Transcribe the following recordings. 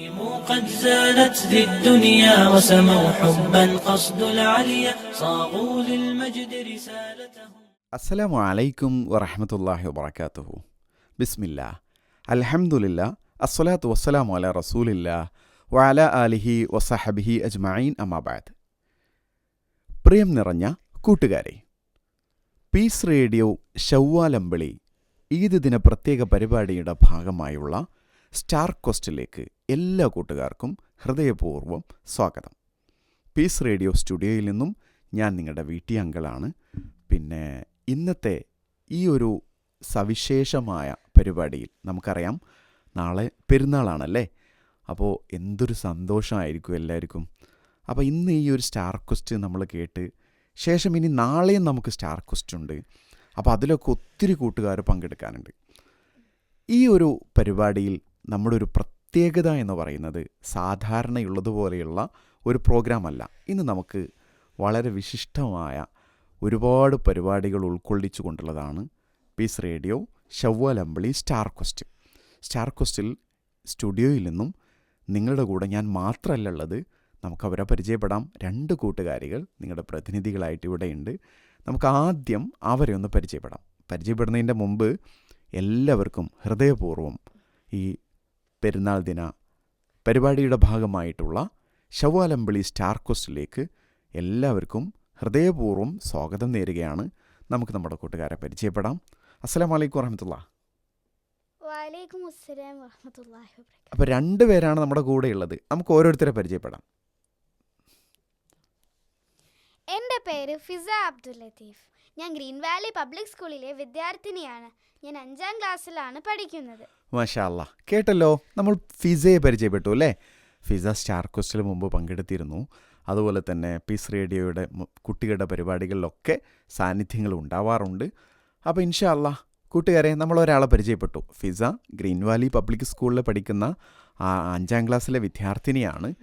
قد زالت ذي الدنيا وسموا حبا قصد العليا صاغوا للمجد رسالتهم അസ്സലാമു അലൈക്കും വറഹമത്തല്ലാഹി വബർക്കാത്തുഹു ബിസ്മില്ലാ അൽഹംദുലില്ലാ അസ്സലാത്തു വസ്സലാമു അല റസൂലില്ലാ വഅല ആലിഹി വസഹബിഹി അജ്മഈൻ അമാബാദ് പ്രിയം നിറഞ്ഞ കൂട്ടുകാരെ പീസ് റേഡിയോ ഷവ്വാലമ്പിളി ഈദ് ദിന പ്രത്യേക പരിപാടിയുടെ ഭാഗമായുള്ള സ്റ്റാർ ക്വസ്റ്റിലേക്ക് എല്ലാ കൂട്ടുകാർക്കും ഹൃദയപൂർവം സ്വാഗതം. പീസ് റേഡിയോ സ്റ്റുഡിയോയിൽ നിന്നും ഞാൻ നിങ്ങളുടെ വീട്ടി അങ്കിളാണ്. പിന്നെ ഇന്നത്തെ ഈ ഒരു സവിശേഷമായ പരിപാടിയിൽ നമുക്കറിയാം നാളെ പെരുന്നാളാണല്ലേ? അപ്പോൾ എന്തൊരു സന്തോഷമായിരിക്കും എല്ലാവർക്കും. അപ്പോൾ ഇന്ന് ഈ ഒരു സ്റ്റാർ ക്വസ്റ്റ് നമ്മൾ കേട്ട് ശേഷം ഇനി നാളെയും നമുക്ക് സ്റ്റാർ ക്വസ്റ്റ് ഉണ്ട്. അപ്പോൾ അതിലൊക്കെ ഒത്തിരി കൂട്ടുകാർ പങ്കെടുക്കാനുണ്ട്. ഈ ഒരു പരിപാടിയിൽ നമ്മുടെ ഒരു പ്രത്യേകത എന്ന് പറയുന്നത് സാധാരണയുള്ളതുപോലെയുള്ള ഒരു പ്രോഗ്രാം അല്ല ഇന്ന് നമുക്ക് വളരെ വിശിഷ്ടമായ ഒരുപാട് പരിപാടികൾ ഉൾക്കൊള്ളിച്ചു കൊണ്ടുള്ളതാണ് പീസ് റേഡിയോ ഷവ്വാലമ്പിളി സ്റ്റാർ ക്വസ്റ്റ്. സ്റ്റാർ ക്വസ്റ്റിൽ സ്റ്റുഡിയോയിൽ നിന്നും നിങ്ങളുടെ കൂടെ ഞാൻ മാത്രമല്ല ഉള്ളത്. നമുക്ക് അവരെ പരിചയപ്പെടാം. രണ്ട് കൂട്ടുകാരികൾ നിങ്ങളുടെ പ്രതിനിധികളായിട്ട് ഇവിടെയുണ്ട് നമുക്ക് ആദ്യം അവരെ ഒന്ന് പരിചയപ്പെടാം. പരിചയപ്പെടുന്നതിന്റെ മുമ്പ് എല്ലാവർക്കും ഹൃദയപൂർവം ഈ പെരുന്നാൾ ദിന പരിപാടിയുടെ ഭാഗമായിട്ടുള്ള ഷവ്വാലമ്പിളി സ്റ്റാർ ക്വസ്റ്റിലേക്ക് എല്ലാവർക്കും ഹൃദയപൂർവം സ്വാഗതം നേരുകയാണ്. നമുക്ക് നമ്മുടെ കൂട്ടുകാരെ പരിചയപ്പെടാം. അസ്സലാം വലൈക്കും വറഹമത്തുള്ള അപ്പോൾ രണ്ട് പേരാണ് നമ്മുടെ കൂടെ ഉള്ളത്. നമുക്ക് ഓരോരുത്തരെ പരിചയപ്പെടാം. എന്റെ പേര് ഫിസ അബ്ദുൽ ലത്തീഫ്. ഞാൻ ഗ്രീൻ വാലി പബ്ലിക് സ്കൂളിലെ വിദ്യാർത്ഥിനിയാണ്. ഞാൻ അഞ്ചാം ക്ലാസ്സിലാണ് പഠിക്കുന്നത്. മാഷാ അല്ലാ കേട്ടല്ലോ നമ്മൾ ഫിസയെ പരിചയപ്പെട്ടു അല്ലേ? ഫിസ സ്റ്റാർ ക്വസ്റ്റിൽ മുമ്പ് പങ്കെടുത്തിരുന്നു. അതുപോലെ തന്നെ പീസ് റേഡിയോയുടെ കുട്ടികളുടെ പരിപാടികളിലൊക്കെ സാന്നിധ്യങ്ങൾ ഉണ്ടാവാറുണ്ട്. അപ്പോൾ ഇൻഷാല്ല കൂട്ടുകാരെ നമ്മൾ ഒരാളെ പരിചയപ്പെട്ടു. ഫിസ ഗ്രീൻ വാലി പബ്ലിക് സ്കൂളിൽ പഠിക്കുന്ന ആ അഞ്ചാം ക്ലാസ്സിലെ വിദ്യാർത്ഥിനിയാണ്.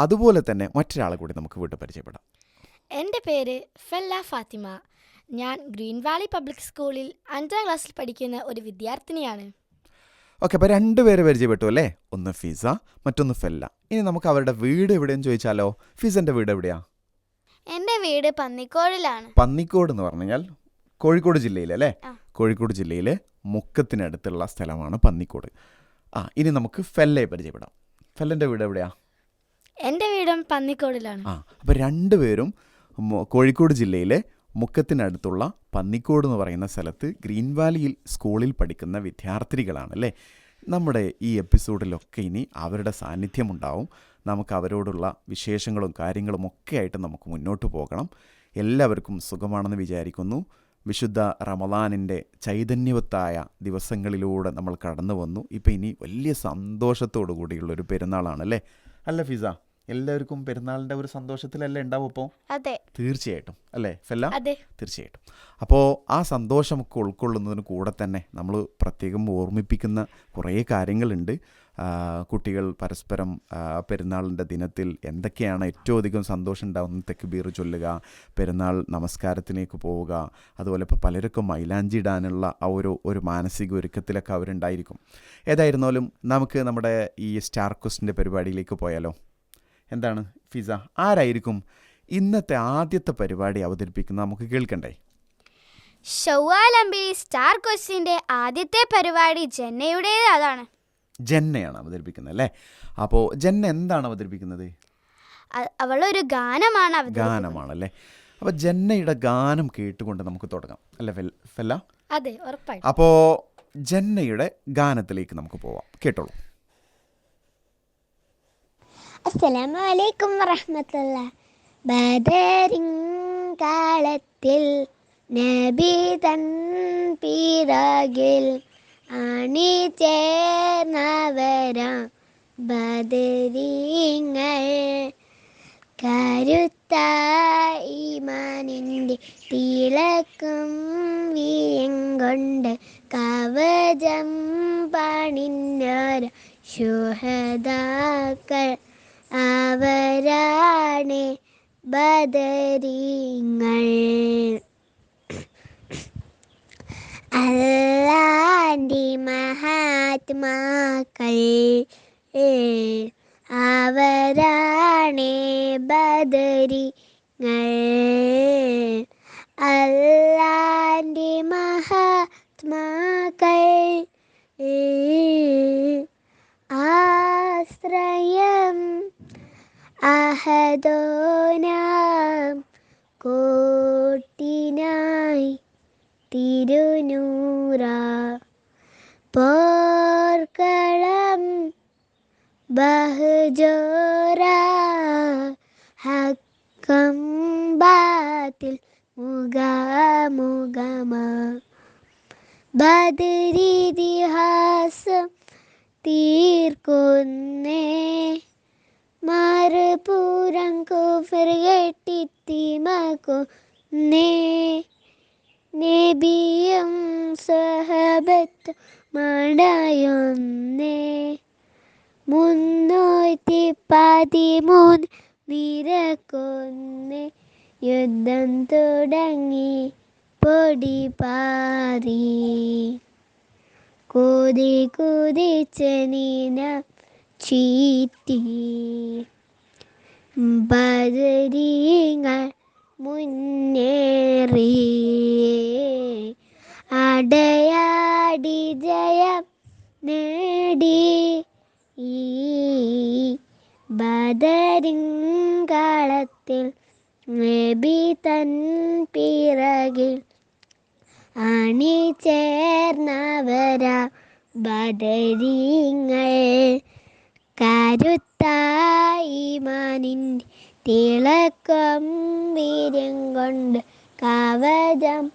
അതുപോലെ തന്നെ മറ്റൊരാളെ കൂടി നമുക്ക് വീട്ടിൽ പരിചയപ്പെടാം. എന്റെ പേര് ഫെല്ല ഫാത്തിമ. ഞാൻ ഗ്രീൻ വാലി പബ്ലിക് സ്കൂളിൽ അഞ്ചാം ക്ലാസ്സിൽ പഠിക്കുന്ന ഒരു വിദ്യാർത്ഥിനിയാണ്. ഓക്കെ അപ്പോൾ രണ്ട് പേര് പരിചയപ്പെട്ടു അല്ലേ? ഒന്ന് ഫിസ മറ്റൊന്ന് ഫെല്ല. ഇനി നമുക്ക് അവരുടെ വീട് എവിടെയെന്ന് ചോദിച്ചാലോ? ഫിസന്റെ വീട് എവിടെയാ? എന്റെ വീട് പന്നിക്കോടിലാണ്. പന്നിക്കോട് എന്ന് പറഞ്ഞു കഴിഞ്ഞാൽ കോഴിക്കോട് ജില്ലയിലല്ലേ കോഴിക്കോട് ജില്ലയിലെ മുക്കത്തിനടുത്തുള്ള സ്ഥലമാണ് പന്നിക്കോട്. ആ ഇനി നമുക്ക് ഫെല്ലയെ പരിചയപ്പെടാം. ഫെല്ലന്റെ വീട് എവിടെയാ? എന്റെ വീടും പന്നിക്കോടിലാണ്. ആ അപ്പോൾ രണ്ടുപേരും കോഴിക്കോട് ജില്ലയിലെ മുക്കത്തിനടുത്തുള്ള പന്നിക്കോട് എന്ന് പറയുന്ന സ്ഥലത്ത് ഗ്രീൻ വാലിയിൽ സ്കൂളിൽ പഠിക്കുന്ന വിദ്യാർത്ഥിനികളാണ് അല്ലേ നമ്മുടെ ഈ എപ്പിസോഡിലൊക്കെ ഇനി അവരുടെ സാന്നിധ്യമുണ്ടാവും. നമുക്ക് അവരോടുള്ള വിശേഷങ്ങളും കാര്യങ്ങളും ഒക്കെ ആയിട്ട് നമുക്ക് മുന്നോട്ട് പോകണം. എല്ലാവർക്കും സുഖമാണെന്ന് വിചാരിക്കുന്നു. വിശുദ്ധ റമദാനിന്റെ ചൈതന്യവത്തായ ദിവസങ്ങളിലൂടെ നമ്മൾ കടന്നു വന്നു ഇപ്പം ഇനി വലിയ സന്തോഷത്തോടു കൂടിയുള്ളൊരു പെരുന്നാളാണല്ലേ? അല്ല ഫിസ എല്ലാവർക്കും പെരുന്നാളിന്റെ ഒരു സന്തോഷത്തിലല്ലേ ഉണ്ടാവും അപ്പോൾ? അതെ. തീർച്ചയായിട്ടും. അല്ലേ ഫെല്ല? അതെ. തീർച്ചയായിട്ടും. അപ്പോൾ ആ സന്തോഷമൊക്കെ ഉൾക്കൊള്ളുന്നതിന് കൂടെ തന്നെ നമ്മൾ പ്രത്യേകം ഓർമ്മിപ്പിക്കുന്ന കുറേ കാര്യങ്ങളുണ്ട്. കുട്ടികൾ പരസ്പരം പെരുന്നാളിന്റെ ദിനത്തിൽ എന്തൊക്കെയാണ് ഏറ്റവും അധികം സന്തോഷം ഉണ്ടാകുന്ന തെക്കുബീർ ചൊല്ലുക പെരുന്നാൾ നമസ്കാരത്തിലേക്ക് പോവുക അതുപോലെ ഇപ്പോൾ പലർക്കും മൈലാഞ്ചി ഇടാനുള്ള ആ ഒരു ഒരു മാനസിക ഒരുക്കത്തിലൊക്കെ അവരുണ്ടായിരിക്കും. ഏതായിരുന്നാലും നമുക്ക് നമ്മുടെ ഈ സ്റ്റാർ ക്വസ്റ്റിന്റെ പരിപാടിയിലേക്ക് പോയാലോ? എന്താണ് ഫിസ? ആരായിരിക്കും ഇന്നത്തെ ആദ്യത്തെ പരിപാടി അവതരിപ്പിക്കുന്നത്? നമുക്ക് കേൾക്കണ്ടേ? ഷൗവാലംബിലി സ്റ്റാർ കൊസ്റ്റിന്റെ ആദ്യത്തെ പരിപാടി ജന്നയുടേത് അതാണ്. ജന്നയാണ് അവതരിപ്പിക്കുന്നത് അല്ലേ? അപ്പോൾ ജന്ന എന്താണ് അവതരിപ്പിക്കുന്നത്? അവളൊരു ഗാനമാണ് ഗാനമാണല്ലേ? അപ്പോൾ ജന്നയുടെ ഗാനം കേട്ടുകൊണ്ട് നമുക്ക് തുടങ്ങാം. അല്ലേ ഫെല്ല? അതെ ഉറപ്പായി അപ്പോൾ ജന്നയുടെ ഗാനത്തിലേക്ക് നമുക്ക് പോവാം. കേട്ടോളൂ. അസ്സലാമു അലൈക്കും വറഹ്മത്തുള്ള ബദരിങ്കാലത്തിൽ നബി തൻ പിറകിൽ അണി ചേർന്നവരാ. ബദരീങ്ങൾ കരുത്ത ഈമാനിന്റെ തിളക്കം വീയങ്കൊണ്ട് കൊണ്ട് കവചം പണിഞ്ഞൊരു ശുഹദാക്കൾ അവരാണ് ബദരീങ്ങൾ. അല്ലാന്റെ മഹാത്മാക്കൾ അവരാണ് ബദരിങ്ങൾ. അല്ലാന്റെ മഹാത്മാക്കൾ ആശ്രയം അഹദോനാം കോട്ടിനായി തിരുനൂറ പോർക്കളം ബഹജോര ഹക്കം ബാത്തിൽ മുഖമുഖമ. ബദരീതിഹാസം തീർക്കുന്നേ മറുപൂരം കുഫർ കെട്ടിത്തിമക്കുന്നേ നബിയും സഹബത്ത് മടയൊന്നേ മുന്നൂറ്റി പതിമൂന്ന് നിരക്കൊന്ന്. യുദ്ധം തുടങ്ങി പൊടി പാറി. കൂതി കൂതി നീന ചീറ്റി ബദരീങ്ങൾ മുന്നേറി. അടയാടി ജയം നേടി. ഈ ബദരിങ്കളത്തിൽ നബി തൻ പിറകിൽ അണിചേർന്നവരാ ബദരീങ്ങൾ. കരുത്തായി മാനിന്റെ തിളക്കം വീര്യം കൊണ്ട് കവചം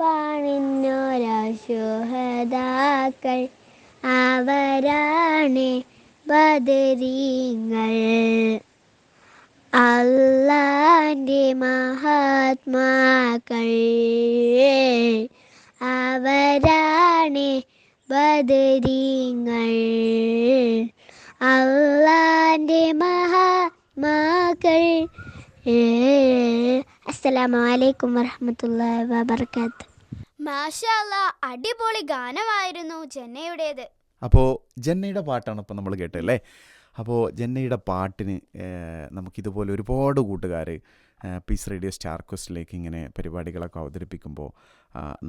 പണിഞ്ഞൊരശുഹതാക്കൾ അവരാണ് ബദരീങ്ങൾ. അല്ലാന്റെ മഹാത്മാക്കൾ. അവരാണ് ബദരീങ്ങൾ. അല്ലാന്റെ മഹാത്മാക്കൾ അസ്സലാമു അലൈക്കും വറഹ്മത്തുള്ളാഹി വബർക്കാത്തു മാഷാല്ല അടിപൊളി ഗാനമായിരുന്നു ജന്നയുടേത്. അപ്പോൾ ജന്നയുടെ പാട്ടാണ് ഇപ്പോൾ നമ്മൾ കേട്ടല്ലേ അപ്പോൾ ജന്നയുടെ പാട്ടിന് നമുക്ക് നമുക്കിതുപോലെ ഒരുപാട് കൂട്ടുകാർ പീസ് റേഡിയോ സ്റ്റാർ ക്വസ്റ്റിലേക്ക് ഇങ്ങനെ പരിപാടികളൊക്കെ അവതരിപ്പിക്കുമ്പോൾ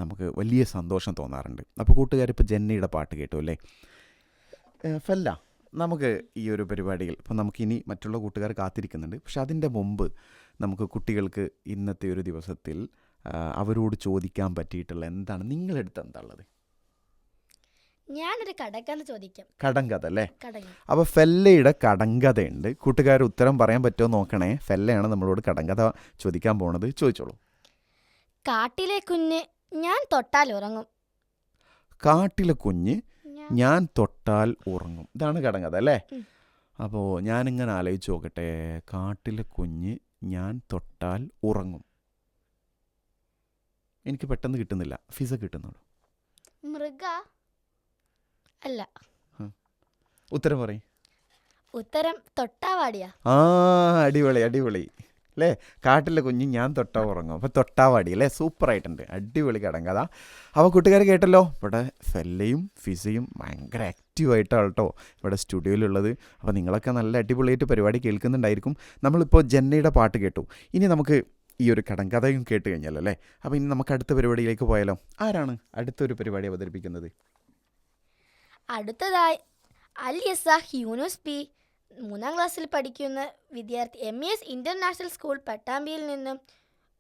നമുക്ക് വലിയ സന്തോഷം തോന്നാറുണ്ട്. അപ്പോൾ കൂട്ടുകാർ ഇപ്പോൾ ജന്നയുടെ പാട്ട് കേട്ടു അല്ലേ? ഫല്ല. നമുക്ക് ഈ ഒരു പരിപാടിയിൽ ഇപ്പോൾ നമുക്കിനി മറ്റുള്ള കൂട്ടുകാർ കാത്തിരിക്കുന്നുണ്ട്. പക്ഷെ അതിന്റെ മുമ്പ് നമുക്ക് കുട്ടികൾക്ക് ഇന്നത്തെ ഒരു ദിവസത്തിൽ അവരോട് ചോദിക്കാൻ പറ്റിയിട്ടുള്ള എന്താണ്? നിങ്ങളെടുത്ത് എന്താ ഉള്ളത്? ഞാനൊരു കടക്കാന്ന് ചോദിക്കാം. കടങ്കഥ അല്ലേ? അപ്പൊ അപ്പോൾ ഫെല്ലയുടെ കടങ്കഥയുണ്ട്. കൂട്ടുകാർ ഉത്തരം പറയാൻ പറ്റുമോ നോക്കണേ. ഫെല്ലയാണ് നമ്മളോട് കടങ്കഥ ചോദിക്കാൻ പോണത്. ചോദിച്ചോളൂ. കാട്ടിലെ കുഞ്ഞ് ഞാൻ തൊട്ടാൽ ഉറങ്ങും. കാട്ടിലെ കുഞ്ഞ് ഞാൻ തൊട്ടാൽ ഉറങ്ങും. ഇതാണ് കിടങ്ങത് അല്ലേ. അപ്പോൾ ഞാനിങ്ങനെ ആലോചിച്ച് നോക്കട്ടെ കാട്ടിലെ കുഞ്ഞ് ഞാൻ തൊട്ടാൽ ഉറങ്ങും. എനിക്ക് പെട്ടെന്ന് കിട്ടുന്നില്ല. ഫിസ കിട്ടുന്നുള്ളൂ. മൃഗ അല്ല. ഉത്തരം പറയും. ഉത്തരം തൊട്ടാവാടിയാ. ആ അടിപൊളി അടിപൊളി. അല്ലേ കാട്ടിലെ കുഞ്ഞ് ഞാൻ തൊട്ടാ ഉറങ്ങും. അപ്പോൾ തൊട്ടാവാടി അല്ലേ സൂപ്പറായിട്ടുണ്ട്. അടിപൊളി കടങ്കഥ. അപ്പോൾ കൂട്ടുകാർ കേട്ടല്ലോ? ഇവിടെ ഫെല്ലയും ഫിസയും ഭയങ്കര ആക്റ്റീവായിട്ടാണ് കേട്ടോ ഇവിടെ സ്റ്റുഡിയോയിലുള്ളത്. അപ്പോൾ നിങ്ങളൊക്കെ നല്ല അടിപൊളിയായിട്ട് പരിപാടി കേൾക്കുന്നുണ്ടായിരിക്കും. നമ്മളിപ്പോൾ ജന്നയുടെ പാട്ട് കേട്ടു. ഇനി നമുക്ക് ഈ ഒരു കടങ്കഥയും കേട്ട് കഴിഞ്ഞല്ലോ അല്ലേ അപ്പോൾ ഇനി നമുക്ക് അടുത്ത പരിപാടിയിലേക്ക് പോയാലോ? ആരാണ് അടുത്തൊരു പരിപാടി അവതരിപ്പിക്കുന്നത്? അടുത്തതായി അൽ യസാഹ് ഹ്യൂനോസ് പി. മൂന്നാം ക്ലാസ്സിൽ പഠിക്കുന്ന വിദ്യാർത്ഥി എം എസ് ഇന്റർനാഷണൽ സ്കൂൾ പട്ടാമ്പിയിൽ നിന്നും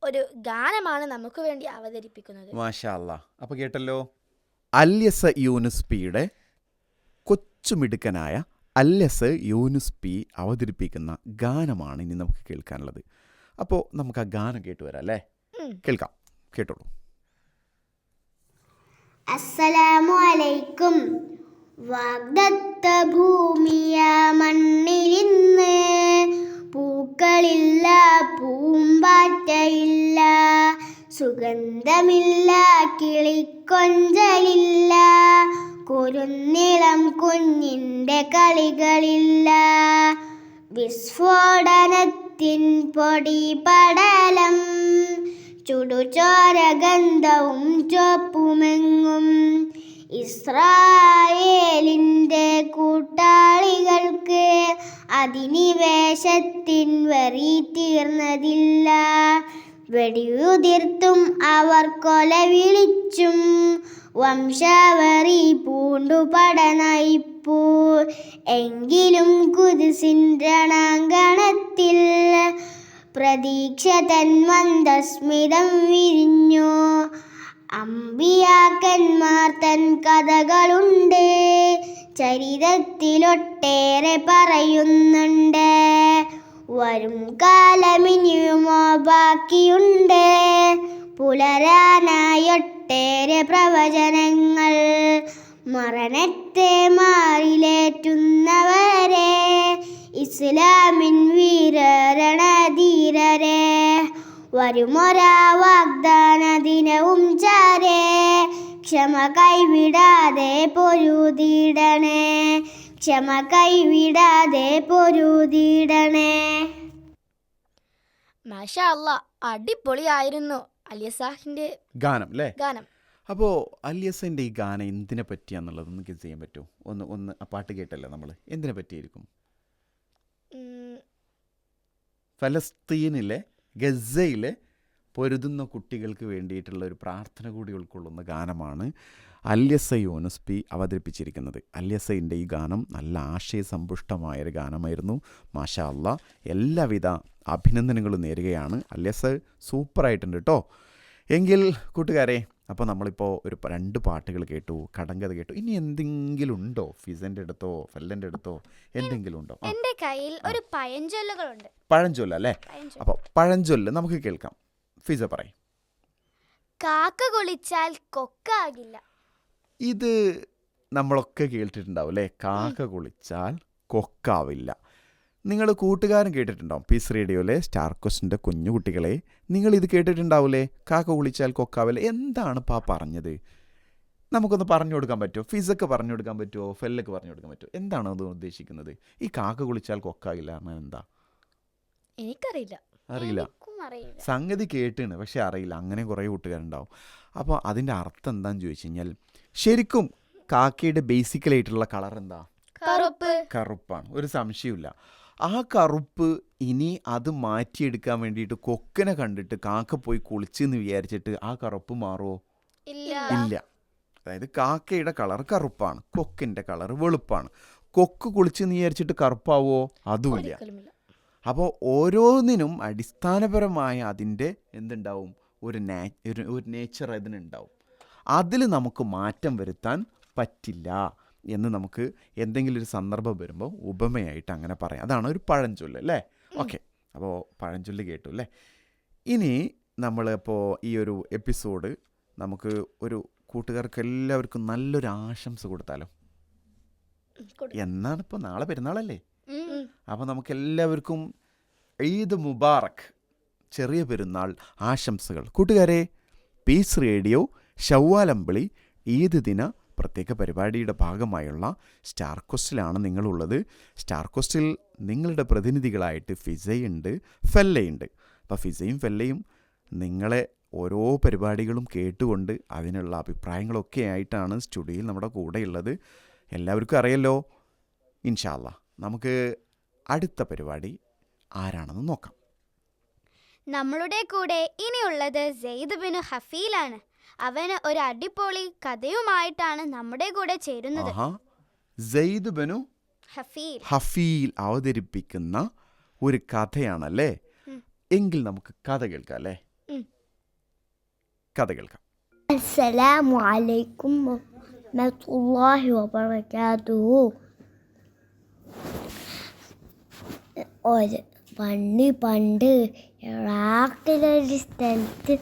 ഒരു ഗാനമാണ് നമുക്ക് വേണ്ടി അവതരിപ്പിക്കുന്നത്. മാഷാ അല്ലാ അപ്പോൾ കേട്ടല്ലോ. അല്യസ യൂനുസ് പിയുടെ കൊച്ചുമിടുക്കനായ അല്യസ് യൂനുസ് പി അവതരിപ്പിക്കുന്ന ഗാനമാണ് ഇനി നമുക്ക് കേൾക്കാനുള്ളത്. അപ്പോൾ നമുക്ക് ആ ഗാനം കേട്ടു വരാം അല്ലേ? കേൾക്കാം. കേട്ടോളൂ. അസ്സലാമു അലൈക്കും. വാഗ്ദത്ത ഭൂമിയ മണ്ണിരുന്ന് പൂക്കളില്ല പൂമ്പാറ്റയില്ല സുഗന്ധമില്ല കിളിക്കൊഞ്ചലില്ല കുരുന്നിളം കുഞ്ഞിന്റെ കളികളില്ല. വിസ്ഫോടനത്തിൻ പൊടി പടലം ചുടുചോര ഗന്ധവും ചുവപ്പുമെങ്ങും ഇസ്രായേലിന്റെ കൂട്ടാളികൾക്ക് അധിനിവേശത്തിൻ വെറി തീർന്നതില്ല. വെടിയുതിർത്തും അവർ കൊല വിളിച്ചും വംശവറി പൂണ്ടു പടനയിപ്പൂ. എങ്കിലും കുതിസിൻ രണാങ്കണത്തിൽ പ്രതീക്ഷ തൻ മന്ദസ്മിതം വിരിഞ്ഞു. അമ്പിയാക്കന്മാർ തൻ കഥകളുണ്ട്. ചരിതത്തിലൊട്ടേറെ പറയുന്നുണ്ട്. വരും കാലമിനിയുമോ ബാക്കിയുണ്ട്. പുലരാനായൊട്ടേറെ പ്രവചനങ്ങൾ. മരണത്തെ മാറിലേറ്റുന്നവരെ ഇസ്ലാമിൻ വീരരണധീരരെ വരുമൊരാ വാഗ്ദാന ദിനവും ചാരേ. ക്ഷമ കൈവിടാതെ പൊരുതിടണേ ക്ഷമ കൈവിടാതെ പൊരുതിടണേ മാഷാ അല്ല അടിപൊളിയായിരുന്നു അലിയസാഹിന്റെ ഗാനം അല്ലേ ഗാനം. അപ്പോ അലിയസന്റെ ഈ ഗാനം എന്തിനെ പറ്റിയാന്നുള്ളത് ഒന്ന് ഗസ് ചെയ്യാൻ പറ്റുമോ ഒന്ന് ഒന്ന് ആ പാട്ട് കേട്ടല്ലേ നമ്മൾ എന്തിനെ പറ്റിയായിരിക്കും? ഫലസ്തീനിലെ ഗസയിലെ പൊരുതുന്ന കുട്ടികൾക്ക് വേണ്ടിയിട്ടുള്ള ഒരു പ്രാർത്ഥന കൂടി ഉൾക്കൊള്ളുന്ന ഗാനമാണ് അല്യസ യൂനുസ് പി അവതരിപ്പിച്ചിരിക്കുന്നത്. അല്യസയിന്റെ ഈ ഗാനം നല്ല ആശയസമ്പുഷ്ടമായൊരു ഗാനമായിരുന്നു. മാഷാ അല്ല എല്ലാവിധ അഭിനന്ദനങ്ങളും നേരുകയാണ്. അല്യസ സൂപ്പറായിട്ടുണ്ട് കേട്ടോ എങ്കിൽ കൂട്ടുകാരെ അപ്പോൾ നമ്മളിപ്പോൾ ഒരു രണ്ട് പാട്ടുകൾ കേട്ടു കടങ്കഥ കേട്ടു. ഇനി എന്തെങ്കിലും ഉണ്ടോ ഫിസന്റെ അടുത്തോ ഫെല്ലന്റെ അടുത്തോ എന്തെങ്കിലും ഉണ്ടോ എന്റെ കയ്യിൽ ഒരു പഴഞ്ചൊല്ലുകളുണ്ട്. പഴഞ്ചൊല്ല അല്ലേ? പഴഞ്ചൊല്ല്. അപ്പോൾ പഴഞ്ചൊല്ല് നമുക്ക് കേൾക്കാം. ഫിസ പറയും. കാക്ക കുളിച്ചാൽ കൊക്കാകില്ല. ഇത് നമ്മളൊക്കെ കേട്ടിട്ടുണ്ടാവും അല്ലേ? കാക്ക കുളിച്ചാൽ കൊക്കാവില്ല. നിങ്ങൾ കൂട്ടുകാരൻ കേട്ടിട്ടുണ്ടാവും പീസ് റേഡിയോയിലെ സ്റ്റാർ ക്വസ്റ്റിന്റെ കുഞ്ഞു കുട്ടികളെ. നിങ്ങൾ ഇത് കേട്ടിട്ടുണ്ടാവില്ലേ കാക്ക കുളിച്ചാൽ കൊക്കാവില്ല എന്താണ് പാ പറഞ്ഞത്? നമുക്കൊന്ന് പറഞ്ഞു കൊടുക്കാൻ പറ്റുമോ? ഫിസക്ക് പറഞ്ഞു കൊടുക്കാൻ പറ്റുമോ? ഫെല്ലൊക്കെ പറഞ്ഞു കൊടുക്കാൻ പറ്റുമോ? എന്താണ് അത് ഉദ്ദേശിക്കുന്നത്? ഈ കാക്ക കുളിച്ചാൽ കൊക്കാവില്ല എന്നാൽ എന്താ? എനിക്കറിയില്ല. അറിയില്ല. സംഗതി കേട്ടാണ് പക്ഷെ അറിയില്ല. അങ്ങനെ കുറേ കൂട്ടുകാരുണ്ടാവും. അപ്പോൾ അതിന്റെ അർത്ഥം എന്താണെന്ന് ചോദിച്ചു കഴിഞ്ഞാൽ ശരിക്കും കാക്കയുടെ ബേസിക്കലായിട്ടുള്ള കളർ എന്താ? കറുപ്പ്. കറുപ്പാണ്. ഒരു സംശയമില്ല ആ കറുപ്പ് ഇനി അത് മാറ്റിയെടുക്കാൻ വേണ്ടിയിട്ട് കൊക്കനെ കണ്ടിട്ട് കാക്ക പോയി കുളിച്ചെന്ന് വിചാരിച്ചിട്ട് ആ കറുപ്പ് മാറുമോ ഇല്ല. അതായത് കാക്കയുടെ കളർ കറുപ്പാണ് കൊക്കിന്റെ കളർ വെളുപ്പാണ്. കൊക്ക് കുളിച്ചെന്ന് വിചാരിച്ചിട്ട് കറുപ്പാവോ? അതുമില്ല അപ്പോൾ ഓരോന്നിനും അടിസ്ഥാനപരമായ അതിന്റെ എന്തുണ്ടാവും? ഒരു നാ ഒരു ഒരു നേച്ചർ അതിനുണ്ടാവും അതിൽ നമുക്ക് മാറ്റം വരുത്താൻ പറ്റില്ല. എന്ന് നമുക്ക് എന്തെങ്കിലും ഒരു സന്ദർഭം വരുമ്പോൾ ഉപമയായിട്ട് അങ്ങനെ പറയാം. അതാണ് ഒരു പഴഞ്ചൊല്ല് അല്ലേ? ഓക്കെ. അപ്പോൾ പഴഞ്ചൊല്ല് കേട്ടു അല്ലേ? ഇനി നമ്മളിപ്പോൾ ഈ ഒരു എപ്പിസോഡ് നമുക്ക് ഒരു കൂട്ടുകാർക്ക് എല്ലാവർക്കും നല്ലൊരു ആശംസ കൊടുത്താലോ? കൊടു. എന്നാണ് ഇപ്പോൾ നാളെ പെരുന്നാളല്ലേ? അപ്പോൾ നമുക്ക് എല്ലാവർക്കും ഈദ് മുബാറക് ചെറിയ പെരുന്നാൾ ആശംസകൾ. കൂട്ടുകാരെ പീസ് റേഡിയോ ഷവ്വാലമ്പിളി ഈദ് ദിന പ്രത്യേക പരിപാടിയുടെ ഭാഗമായുള്ള സ്റ്റാർ ക്വസ്റ്റിലാണ് നിങ്ങളുള്ളത്. സ്റ്റാർ ക്വസ്റ്റിൽ നിങ്ങളുടെ പ്രതിനിധികളായിട്ട് ഫിസയുണ്ട് ഫെല്ലയുണ്ട്. അപ്പോൾ ഫിസയും ഫെല്ലയും നിങ്ങളെ ഓരോ പരിപാടികളും കേട്ടുകൊണ്ട് അതിനുള്ള അഭിപ്രായങ്ങളൊക്കെ ആയിട്ടാണ് സ്റ്റുഡിയോയിൽ നമ്മുടെ കൂടെയുള്ളത്. എല്ലാവർക്കും അറിയല്ലോ ഇൻഷാല്ല നമുക്ക് അടുത്ത പരിപാടി ആരാണെന്ന് നോക്കാം. നമ്മളുടെ കൂടെ ഇനിയുള്ളത് ഹഫീലാണ്. അവന് ഒരു അടിപൊളി കഥയുമായിട്ടാണ് നമ്മുടെ കൂടെ ചേരുന്നത്. സെയ്ദ് ബനു ഹഫീൽ. ഹഫീൽ അവതരിപ്പിക്കുന്ന ഒരു കഥയാണല്ലേ? എങ്കിൽ നമുക്ക് കഥ കേൾക്കാം അല്ലേ? കഥ കേൾക്കാം. അസ്സലാമു അലൈക്കും വറഹ്മത്തുള്ളാഹി വബറകാതുഹു. ഒരു പണ്ട് പണ്ട് ഇറാഖിലൊരു സ്ഥലത്ത്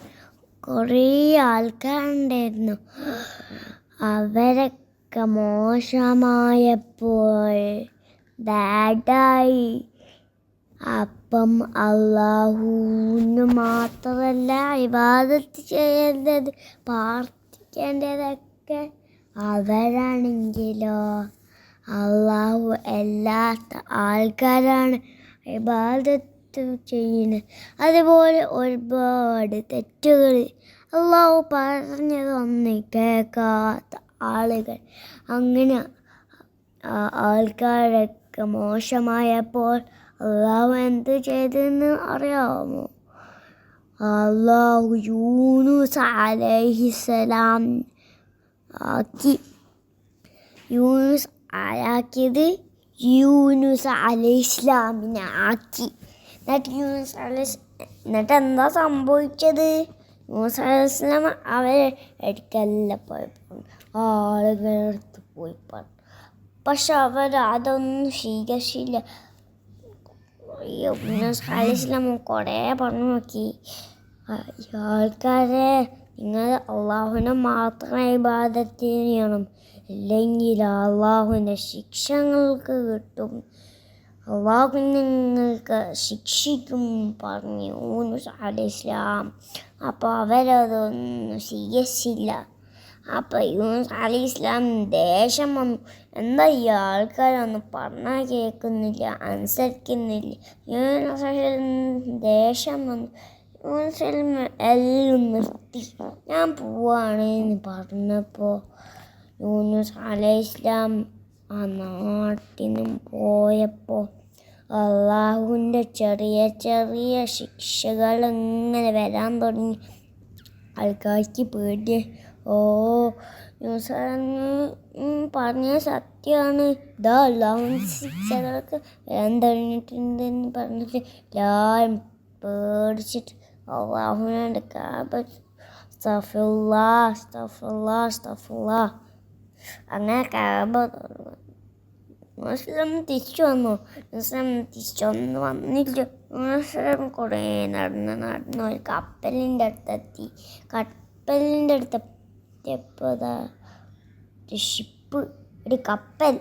കുറേ ആൾക്കാരുണ്ടായിരുന്നു. അവരൊക്കെ മോശമായപ്പോൾ ബാഡായി അപ്പം അള്ളാഹുവിന് മാത്രമല്ല ഇബാദത്ത് ചെയ്യേണ്ടത് പ്രാർത്ഥിക്കേണ്ടതൊക്കെ അവരാണെങ്കിലോ? അള്ളാഹു എല്ലാത്ത ആൾക്കാരാണ് ഇബാദത്ത് ചെയ്യുന്നത് അതുപോലെ ഒരുപാട് തെറ്റുകൾ. അള്ളാഹു പറഞ്ഞതൊന്നും കേൾക്കാത്ത ആളുകൾ. അങ്ങനെ ആൾക്കാരൊക്കെ മോശമായപ്പോൾ അള്ളാഹു എന്ത് ചെയ്തെന്ന് അറിയാമോ? അള്ളാഹു യൂനുസ് അലഹിസലാം ആക്കി. യൂനുസ് ആരാക്കിയത്? യൂനുസ് അലൈഹി ഇസ്ലാമിനെ ആക്കി. എന്നിട്ട് യൂസ് എന്നിട്ട് എന്താ സംഭവിച്ചത്? യൂനുസ് അലസ്ലാം അവരെ എടുക്കല്ല പോയപ്പോൾ ആളുകളുടെ അടുത്ത് പോയി പറഞ്ഞു പക്ഷെ അവർ അതൊന്നും സ്വീകരിച്ചില്ല. യൂനുസ് അലൈഹി ഇസ്ലാം കുറേ പറഞ്ഞു നോക്കി. ആൾക്കാരെ നിങ്ങൾ അള്ളാഹുവിനെ മാത്രമേ ഇബാദത്ത് ചെയ്യണം ഇല്ലെങ്കിൽ അള്ളാഹുവിന്റെ ശിക്ഷങ്ങൾക്ക് കിട്ടും. അള്ളാഹു നിങ്ങൾക്ക് ശിക്ഷിക്കും പറഞ്ഞു ഊനുസ് അലൈഹി ഇസ്ലാം അപ്പോൾ അവരതൊന്നും സ്വീകരിച്ചില്ല അപ്പോൾ യൂനുസ് അലി ഇസ്ലാം ദേഷ്യം വന്നു എന്താ ഈ ആൾക്കാരൊന്നും പറഞ്ഞാൽ കേൾക്കുന്നില്ല അനുസരിക്കുന്നില്ല യൂനുസ് ദേഷ്യം വന്നു യൂനുസ് എല്ലാം നിർത്തി ഞാൻ പോവാണ് എന്ന് പറഞ്ഞപ്പോൾ യൂനുസ് അലി ഇസ്ലാം ആ നാട്ടിൽ നിന്നും പോയപ്പോൾ അള്ളാഹുവിന്റെ ചെറിയ ചെറിയ ശിക്ഷകൾ ഇങ്ങനെ വരാൻ തുടങ്ങി. ആൾക്കാർക്ക് പേടി. ഓ പറഞ്ഞ സത്യമാണ് ഇതാ അള്ളാഹുവിന്റെ ശിക്ഷകളൊക്കെ വരാൻ തുടങ്ങിയിട്ടുണ്ടെന്ന് പറഞ്ഞിട്ട് എല്ലാവരും പേടിച്ചിട്ട് അള്ളാഹുവിനോട് കാബ സ്തഫുല്ലാ സ്തഫുല്ലാ സ്തഫുല്ലാ അങ്ങനെ കാബ തുറന്നു മുസ്ലിം തിരിച്ചു വന്നു മുസ്ലിം തിരിച്ചു വന്ന് വന്നില്ല മുസ്ലിം കുറേ നടന്ന് നടന്ന് ഒരു കപ്പലിന്റെ അടുത്തെത്തി കപ്പലിന്റെ അടുത്ത് ഒരു ഷിപ്പ് ഒരു കപ്പൽ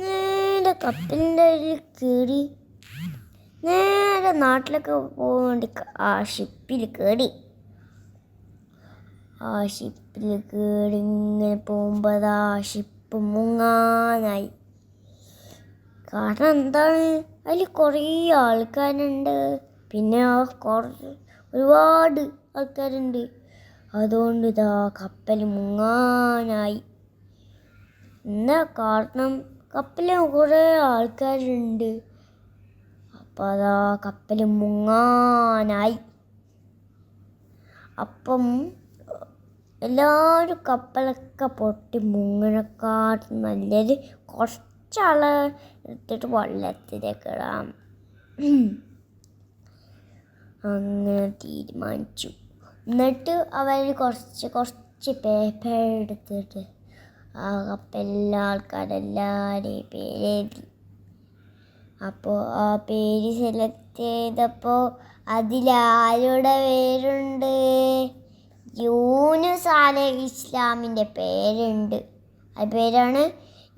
നേരെ കപ്പലിന്റെ ഒരു കയറി നേരെ നാട്ടിലൊക്കെ പോകാൻ ആ ഷിപ്പിൽ കയറി ആ ഷിപ്പിൽ കയറി ഇങ്ങനെ പോകുമ്പോൾ ആ ഷിപ്പ് മുങ്ങാനായി. കാരണം എന്താണ് അതിൽ കുറേ ആൾക്കാരുണ്ട്. പിന്നെ ആ കുറച്ച് ഒരുപാട് ആൾക്കാരുണ്ട്. അതുകൊണ്ട് ഇതാ കപ്പൽ മുങ്ങാനായി. എന്നാ കാരണം കപ്പലിൽ കുറേ ആൾക്കാരുണ്ട്. അപ്പോൾ അതാ കപ്പൽ മുങ്ങാനായി. അപ്പം എല്ലാവരും കപ്പലൊക്കെ പൊട്ടി മുങ്ങനക്കാട്ടും നല്ലത് കുറച്ചാളെ എടുത്തിട്ട് വെള്ളത്തിലേക്ക് ഇടാം. അങ്ങനെ തീരുമാനിച്ചു. എന്നിട്ട് അവർ കുറച്ച് കുറച്ച് പേപ്പർ എടുത്തിട്ട് ആ കപ്പെല്ലാ ആൾക്കാരെല്ലാവരെയും പേരെഴുതി. അപ്പോൾ ആ പേര് സെലക്ട് ചെയ്തപ്പോൾ അതിലാരുടെ പേരുണ്ട്? യൂനുസ് അലൈഹി ഇസ്ലാമിന്റെ പേരുണ്ട്. അത് പേരാണ്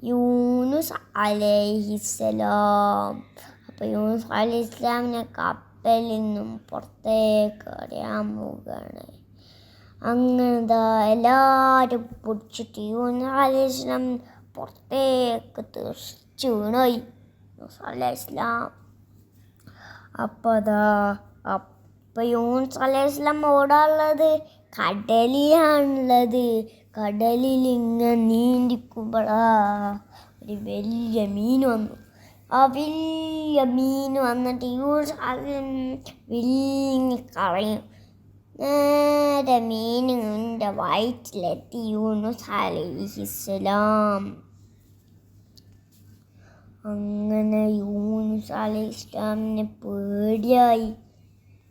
യൂനുസ് അലൈഹിസ്സലാം. അപ്പോൾ യൂനുസ് അലി ഇസ്ലാമിനെ കപ്പലിൽ നിന്നും പുറത്തേക്ക് അറിയാൻ പോവുകയാണ്. അങ്ങനത്തെ എല്ലാവരും പിടിച്ചിട്ട് യൂനുസ് അലി ഇസ്ലാം പുറത്തേക്ക് തീർച്ചു വീണോയി യൂനുസ് അലി ഇസ്ലാം അപ്പോൾ അതാ അപ്പം യൂനുസ് അലൈഹി ഇസ്ലാം ഓടാനുള്ളത് കടലിലാണുള്ളത്. കടലിൽ ഇങ്ങനെ നീന്തിക്കുമ്പോഴാ ഒരു വലിയ മീൻ വന്നു. ആ വലിയ മീൻ വന്നിട്ട് യൂസ് വലിയ കളയും. നേരെ മീനിന്റെ വയറ്റിലെത്തി. യൂനുസ് അലൈഹിസ്സലാം അങ്ങനെ യൂനുസ് അലൈഹി ഇസ്ലാമിന് പേടിയായി.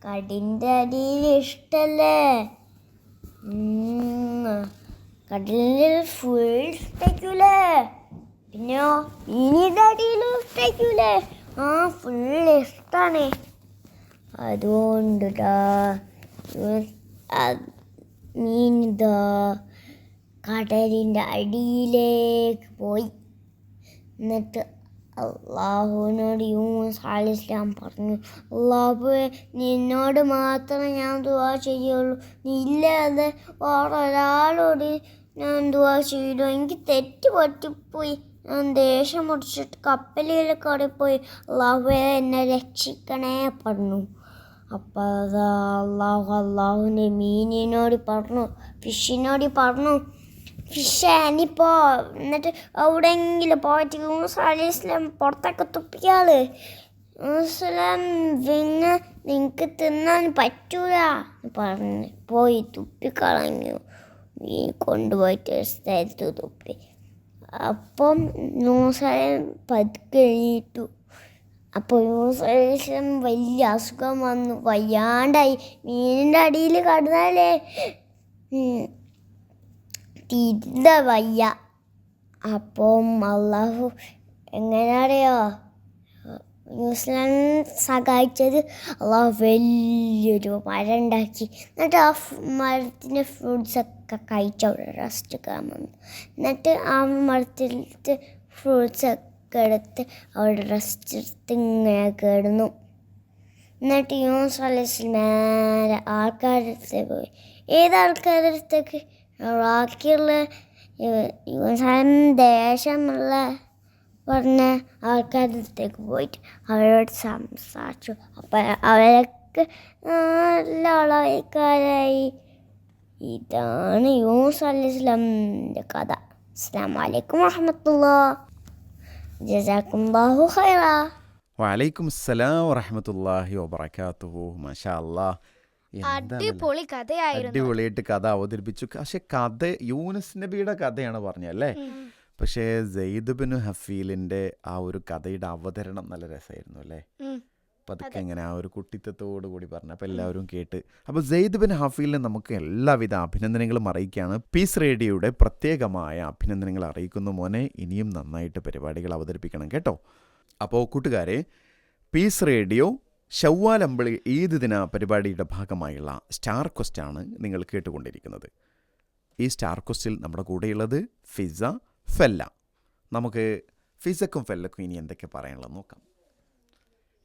കടിന്റെ അടിയിൽ ഇഷ്ടല്ലേ. കടലിൽ ഫുൾ ഇഷ്ടയ്ക്കൂലേ പിന്നെയോ മീനിന്റെ അടിയിൽ ഇഷ്ടയ്ക്കൂലേ ആ ഫുൾ ഇഷ്ടമാണ് അതുകൊണ്ടിതാ മീനിതാ കടലിന്റെ അടിയിലേക്ക് പോയി. എന്നിട്ട് അള്ളാഹുവിനോട് യൂസ് അലിസ്ലാം പറഞ്ഞു അള്ളാഹുവെ നിന്നോട് മാത്രമേ ഞാൻ ദുവാ ചെയ്യുള്ളൂ. നീ ഇല്ലാതെ വേറെ ഒരാളോട് ഞാൻ ദുവാ ചെയ്തു എനിക്ക് തെറ്റ് പറ്റിപ്പോയി. ഞാൻ ദേഷ്യം മുടിച്ചിട്ട് കപ്പലിൽ കയറിപ്പോയി അള്ളാഹുവെ എന്നെ രക്ഷിക്കണേ പറഞ്ഞു. അപ്പോൾ അള്ളാഹു അള്ളാഹുവിന്റെ മീനിനോട് പറഞ്ഞു ഫിഷിനോട് പറഞ്ഞു ഫിഷ് ഇനിയിപ്പോ എന്നിട്ട് എവിടെയെങ്കിലും പോയിട്ട് യൂസ് പുറത്തൊക്കെ തുപ്പിയാൾ. യൂസ്ലാം പിന്നെ നിങ്ങൾക്ക് തിന്നാൻ പറ്റൂല പറഞ്ഞ് പോയി തുപ്പിക്കളഞ്ഞു. ഈ കൊണ്ടുപോയിട്ട് സ്ഥലത്ത് തുപ്പി. അപ്പം ന്യൂസാലം പതുക്കെ എഴുന്നേറ്റു അപ്പോൾ ന്യൂസാലം വലിയ അസുഖം വന്നു. വയ്യാണ്ടായി. മീനിന്റെ അടിയിൽ കടന്നാലേ. ഉം, തീരെ വയ്യ. അപ്പം അള്ളാഹു എങ്ങനെ അറിയോ ന്യൂസിലാൻഡ് സഹായിച്ചത് അള്ളാഹു വലിയൊരു മരം ഉണ്ടാക്കി. എന്നിട്ട് ആ മരത്തിന്റെ ഫ്രൂട്ട്സ് ഒക്കെ അവിടെ റെസ്റ്റ് വന്നു. എന്നിട്ട് ആ മരത്തിലത്തെ ഫ്രൂട്ട്സ് ഒക്കെ എടുത്ത് അവിടെ റെസ്റ്റ് എടുത്ത് ഇങ്ങനെ കിടന്നു. എന്നിട്ട് യൂസ് അലൈഹി നേരെ ആൾക്കാരുടെ അടുത്തേക്ക് പോയി. ഏത് ആൾക്കാരുടെ അടുത്തേക്ക്? ബാക്കിയുള്ള യൂസാൻ ദേശമുള്ള പറഞ്ഞ ആൾക്കാരുടെ അടുത്തേക്ക് പോയിട്ട് അവരോട് സംസാരിച്ചു അപ്പം അവരൊക്കെ നല്ല ആൾക്കാരായി ഇതാണ് യൂസ് അലൈഹിസ്ലാമിന്റെ കഥ അസ്സാം വലൈക്കും വാഹമത്തുള്ള ജസാക്കുംബാഹു ഖൈറ വലൈക്കും അസ്സലാം വറഹമത്തല്ലാഹി വബർക്കാത്തുഹു മാഷാ അല്ലാ എന്താണ് അടിപൊളി കഥയായിരുന്നു. അടിപൊളിയായിട്ട് കഥ അവതരിപ്പിച്ചു. പക്ഷെ കഥ യൂനസ് നബിയുടെ കഥയാണ് പറഞ്ഞല്ലേ പക്ഷേ സെയ്ദ് ബിൻ ഹഫീലിന്റെ ആ ഒരു കഥയുടെ അവതരണം നല്ല രസമായിരുന്നു അല്ലേ. പതുക്കെ ഇങ്ങനെ ആ ഒരു കുട്ടിത്തത്തോടു കൂടി പറഞ്ഞു. അപ്പോൾ എല്ലാവരും കേട്ട്. അപ്പോൾ സെയ്ദ് ബിൻ ഹഫീലിനെ നമുക്ക് എല്ലാവിധ അഭിനന്ദനങ്ങളും അറിയിക്കുകയാണ്. പീസ് റേഡിയോയുടെ പ്രത്യേകമായ അഭിനന്ദനങ്ങൾ അറിയിക്കുന്നു മോനെ. ഇനിയും നന്നായിട്ട് പരിപാടികൾ അവതരിപ്പിക്കണം കേട്ടോ. അപ്പോൾ കൂട്ടുകാരെ പീസ് റേഡിയോ ഷവ്വാലമ്പളി ഏത് ദിന പരിപാടിയുടെ ഭാഗമായുള്ള സ്റ്റാർ ക്വസ്റ്റാണ് നിങ്ങൾ കേട്ടുകൊണ്ടിരിക്കുന്നത്. ഈ സ്റ്റാർ ക്വസ്റ്റിൽ നമ്മുടെ കൂടെയുള്ളത് ഫിസ ഫെല്ല. നമുക്ക് ഫിസക്കും ഫെല്ലക്കും ഇനി എന്തൊക്കെ പറയാനുള്ളത് നോക്കാം.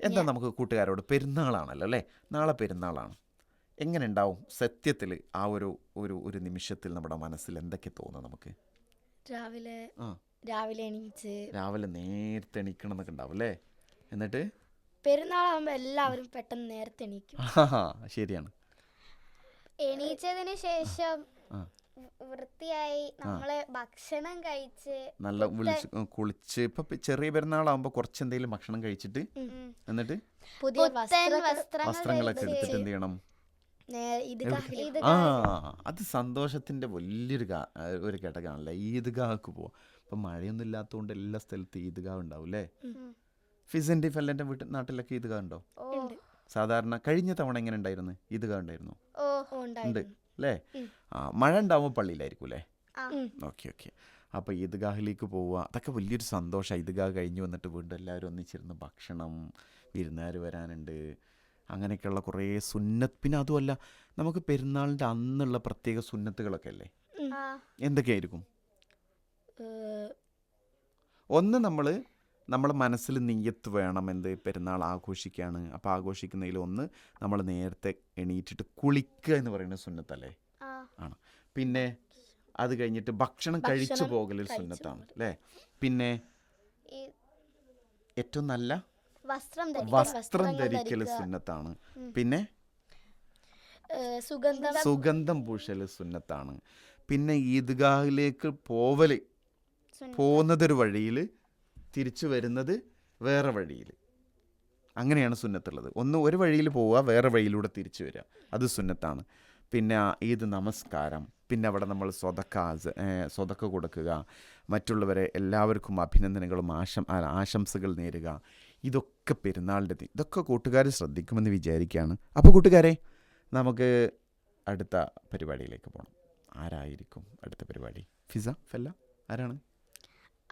എന്താ നമുക്ക് കൂട്ടുകാരോട് പെരുന്നാളാണല്ലോ അല്ലേ? നാളെ പെരുന്നാളാണ്. എങ്ങനെ ഉണ്ടാവും സത്യത്തിൽ ആ ഒരു ഒരു ഒരു നിമിഷത്തിൽ നമ്മുടെ മനസ്സിൽ എന്തൊക്കെ തോന്നുന്നു നമുക്ക്? രാവിലെ രാവിലെ എണീച്ച് രാവിലെ നേരത്തെ എണീക്കണം എന്നൊക്കെ ഉണ്ടാവും അല്ലേ? എന്നിട്ട്? പെരുന്നാളാകുമ്പോൾ എല്ലാവരും പെട്ടെന്ന് നേരത്തെ എണീക്കും. ശരിയാണ്. എണീച്ചതിന് ശേഷം വൃത്തിയായി നമ്മൾ ഭക്ഷണം കഴിച്ച് നല്ല വിളിച്ച് കുളിച്ച്. ഇപ്പൊ ചെറിയ പെരുന്നാളാകുമ്പോ കുറച്ച് എന്തെങ്കിലും ഭക്ഷണം കഴിച്ചിട്ട് എന്നിട്ട് പുതിയ വസ്ത്രങ്ങളൊക്കെ എടുത്തിട്ട് എന്ത് ചെയ്യണം? ആ അത് സന്തോഷത്തിന്റെ വലിയൊരു ഒരു ഘടകമാണല്ലേ. ഈദ്ഗാഹക്ക് പോവാം. ഇപ്പൊ മഴയൊന്നും ഇല്ലാത്തതുകൊണ്ട് എല്ലാ സ്ഥലത്തും ഈദ്ഗാഹ് ഉണ്ടാവും അല്ലേ. ഫിസിന്റെ ഫെല്ലന്റെ വീട്ടിൽ നാട്ടിലൊക്കെ ഇത് കണ്ടോ? ഉണ്ട്. സാധാരണ കഴിഞ്ഞ തവണ എങ്ങനെ ഉണ്ടായിരുന്നു? ഇത് കണ്ടായിരുന്നു? ഉണ്ടായിരുന്നു. അല്ലേ. ആ മഴ ഉണ്ടാവുമ്പോൾ പള്ളിയിലായിരിക്കും അല്ലേ. Okay okay. അപ്പോൾ ഈദ്ഗാഹിലേക്ക് പോവുക. അതൊക്കെ വലിയൊരു സന്തോഷമാണ് ഈദ്ഗാഹ് കഴിഞ്ഞ് വന്നിട്ട് വീണ്ടും എല്ലാവരും ഒന്നിച്ചിരുന്ന് ഭക്ഷണം വിരുന്നുകാർ വരാനുണ്ട്. അങ്ങനെയൊക്കെയുള്ള കുറേ സുന്നത്ത്. പിന്നെ അതുമല്ല നമുക്ക് പെരുന്നാളിന്റെ അന്നുള്ള പ്രത്യേക സുന്നത്തുകളൊക്കെ അല്ലേ? എന്തൊക്കെയായിരിക്കും? ഒന്ന് നമ്മൾ നമ്മുടെ മനസ്സിൽ നെയ്യത്ത് വേണം എന്ത് പെരുന്നാൾ ആഘോഷിക്കുകയാണ് അപ്പോൾ ആഘോഷിക്കുന്നതിൽ ഒന്ന് നമ്മൾ നേരത്തെ എണീറ്റിട്ട് കുളിക്കുക എന്ന് പറയുന്ന സുന്നത്തല്ലേ? ആണ്. പിന്നെ അത് കഴിഞ്ഞിട്ട് ഭക്ഷണം കഴിച്ചു പോകലിൽ സുന്നത്താണ്. അല്ലേ? പിന്നെ ഏറ്റവും നല്ല വസ്ത്രം വസ്ത്രം ധരിക്കൽ സുന്നത്താണ്. പിന്നെ സുഗന്ധം. പൂശൽ സുന്നത്താണ്. പിന്നെ ഈദ്ഗാഹിലേക്ക് പോവൽ. പോകുന്നതൊരു വഴിയിൽ തിരിച്ചു വരുന്നത് വേറെ വഴിയിൽ. അങ്ങനെയാണ് സുന്നത്തുള്ളത്. ഒന്ന് ഒരു വഴിയിൽ പോവുക വേറെ വഴിയിലൂടെ തിരിച്ചു വരിക. അത് സുന്നത്താണ്. പിന്നെ ഏത് ഈദ് നമസ്കാരം പിന്നെ അവിടെ നമ്മൾ സ്വതക്ക സ്വതക്ക കൊടുക്കുക മറ്റുള്ളവരെ എല്ലാവർക്കും അഭിനന്ദനങ്ങളും ആശം ആശംസകൾ നേരുക. ഇതൊക്കെ പെരുന്നാളിന്റെ ഇതൊക്കെ കൂട്ടുകാർ ശ്രദ്ധിക്കുമെന്ന് വിചാരിക്കുകയാണ്. അപ്പോൾ കൂട്ടുകാരെ നമുക്ക് അടുത്ത പരിപാടിയിലേക്ക് പോകണം ആരായിരിക്കും അടുത്ത പരിപാടി? ഫിസ ഫെല്ല ആരാണ്?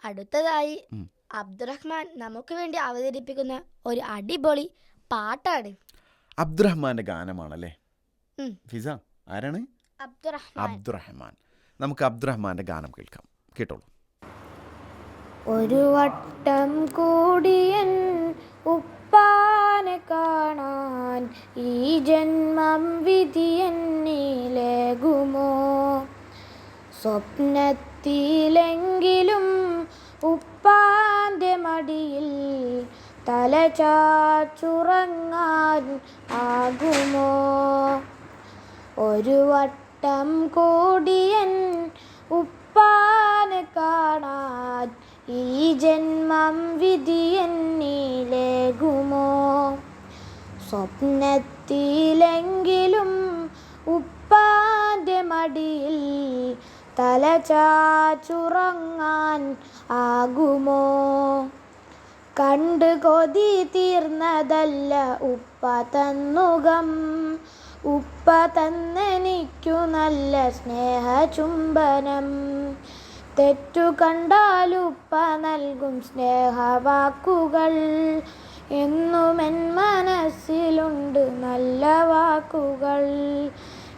അടുത്തതായി. അബ്ദുറഹ്മാൻ നമുക്ക് വേണ്ടി അവതരിപ്പിക്കുന്ന ഒരു അടിപൊളി പാട്ടാണ്. അബ്ദുറഹ്മാന്റെ ഗാനമാണല്ലേ? ഫിസ ആരാണ്? അബ്ദുറഹ്മാൻ. അബ്ദുറഹ്മാൻ. നമുക്ക് അബ്ദുറഹ്മാന്റെ ഗാനം കേൾക്കാം. കേട്ടോളൂ. ഒരു വട്ടം കൂടിയൻ ഉപ്പാനെ കാണാൻ ഈ ജന്മം വിധിയെന്നിലേകുമോ സ്വപ്നത്തിലെങ്കിലും ഉപ്പാന്റെ മടിയിൽ തലചാച്ചുറങ്ങാൻ ആകുമോ? ഒരു വട്ടം കൂടിയൻ ഉപ്പാനെ കാണാൻ ഈ ജന്മം വിധിയെന്നിലേകുമോ സ്വപ്നത്തിലെങ്കിലും ഉപ്പാന്റെ മടിയിൽ തല ചാച്ചുറങ്ങാൻ ആകുമോ? കണ്ട് കൊതി തീർന്നതല്ല ഉപ്പ തന്നുകം. ഉപ്പ തന്നെനിക്കു നല്ല സ്നേഹചുംബനം. തെറ്റു കണ്ടാലുപ്പ നൽകും സ്നേഹവാക്കുകൾ. എന്നുമെൻ മനസ്സിലുണ്ട് നല്ല വാക്കുകൾ.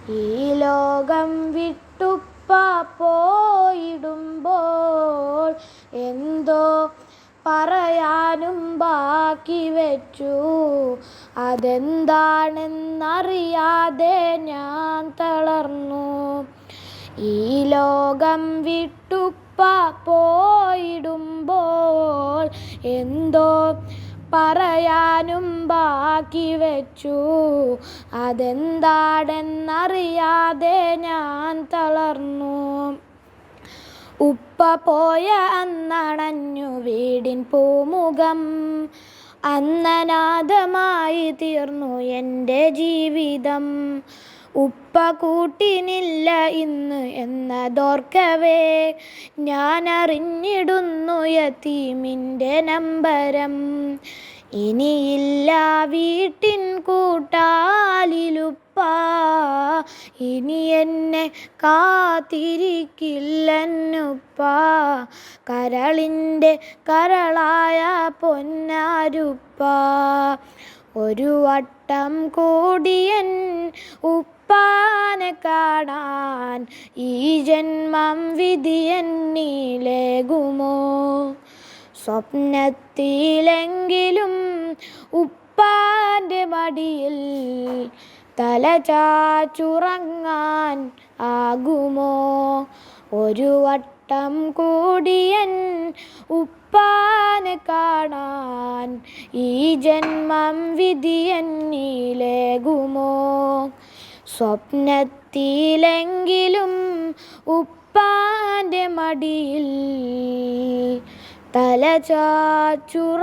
ഈ ലോകം വിട്ടുപ്പ പോയിടുമ്പോൾ എന്തോ പറയാനും ബാക്കി വെച്ചു. അതെന്താണെന്നറിയാതെ ഞാൻ തളർന്നു. ഈ ലോകം വിട്ടുപ്പ പോയിടുമ്പോൾ എന്തോ പറയാനും ബാക്കി വെച്ചു. അതെന്താടെന്നറിയാതെ ഞാൻ തളർന്നു. ഉപ്പ പോയ അന്നണഞ്ഞു വീടിൻ പൂമുഖം. അന്നനാഥമായി തീർന്നു എന്റെ ജീവിതം. ഉപ്പ കൂട്ടിനില്ല ഇന്ന് എന്നതോർക്കവേ. ഞാൻ അറിഞ്ഞിടുന്നു യതീമിന്റെ നമ്പരം. ഇനിയില്ല വീട്ടിൻ കൂട്ടാലിലുപ്പ. ഇനി എന്നെ കാത്തിരിക്കില്ലെന്നുപ്പ. കരളിന്റെ കരളായ പൊന്നാരുപ്പ. ഒരു വട്ടം കൂടിയൻ ഉപ്പാനെ കാണാൻ ഈ ജന്മം വിധിയെന്നിലേകുമോ? സ്വപ്നത്തിലെങ്കിലും ഉപ്പാന്റെ മടിയിൽ തല ചാച്ചുറങ്ങാൻ ആകുമോ? ഒരു വട്ടം കൂടിയൻ ഉപ്പാന് കാണാൻ ഈ ജന്മം വിധിയെന്നിലേകുമോ? സ്വപ്നത്തിലെങ്കിലും ഉപ്പാന്റെ മടിയിൽ തല ചാച്ചുറങ്ങാൻ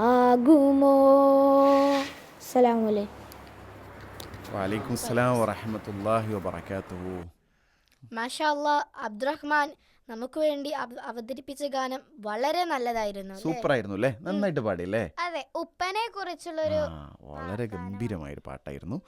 ആകുമോ? അസ്സലാമലൈക്കും വലൈക്കും സ്ലാം വറഹമത്തല്ലാഹി വബർക്കാത്തുഹു മാഷാ അബ്ദുറഹ്മാൻ നമുക്ക് വേണ്ടി അവതരിപ്പിച്ച ഗാനം വളരെ നല്ലതായിരുന്നു? സൂപ്പർ ആയിരുന്നു അല്ലേ? നന്നായിട്ട് പാടി അല്ലേ അതെ ഉപ്പനെ കുറിച്ചുള്ളൊരു വളരെ ഗംഭീരമായൊരു പാട്ടായിരുന്നു.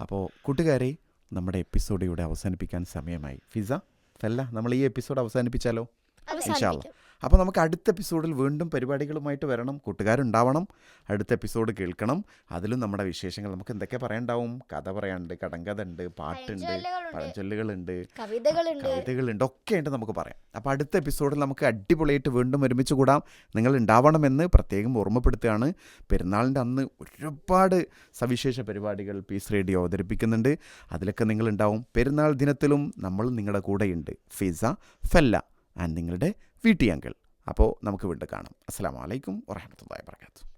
അപ്പോൾ കൂട്ടുകാരെ നമ്മുടെ എപ്പിസോഡ് ഇവിടെ അവസാനിപ്പിക്കാൻ സമയമായി. ഫിസ ഫെല്ല നമ്മൾ ഈ എപ്പിസോഡ് അവസാനിപ്പിച്ചാലോ? അവസാനിപ്പിക്കാം. അപ്പോൾ നമുക്ക് അടുത്ത എപ്പിസോഡിൽ വീണ്ടും പരിപാടികളുമായിട്ട് വരണം കൂട്ടുകാരുണ്ടാവണം. അടുത്ത എപ്പിസോഡ് കേൾക്കണം. അതിലും നമ്മുടെ വിശേഷങ്ങൾ നമുക്ക് എന്തൊക്കെ പറയാനുണ്ടാവും? കഥ പറയാനുണ്ട് കടങ്കഥ ഉണ്ട് പാട്ടുണ്ട് പഴഞ്ചൊല്ലുകളുണ്ട്. കവിതകളുണ്ട്. ഒക്കെ ഉണ്ട് നമുക്ക് പറയാം. അപ്പോൾ അടുത്ത എപ്പിസോഡിൽ നമുക്ക് അടിപൊളിയായിട്ട് വീണ്ടും ഒരുമിച്ച് കൂടാം. നിങ്ങൾ ഉണ്ടാവണമെന്ന് പ്രത്യേകം ഓർമ്മപ്പെടുത്തുകയാണ്. പെരുന്നാളിന്റെ അന്ന് ഒരുപാട് സവിശേഷ പരിപാടികൾ പീസ് റേഡിയോ അവതരിപ്പിക്കുന്നുണ്ട്. അതിലൊക്കെ നിങ്ങളുണ്ടാവും. പെരുന്നാൾ ദിനത്തിലും നമ്മൾ നിങ്ങളുടെ കൂടെയുണ്ട്. ഫിസ ഫെല്ല. ആൻഡ് നിങ്ങളുടെ വീട്ടിയങ്കിൾ. അപ്പോൾ നമുക്ക് വീണ്ടും കാണാം. അസ്സാം വലൈക്കും വാഹമത്തല്ലാ വാബർക്കാത്തു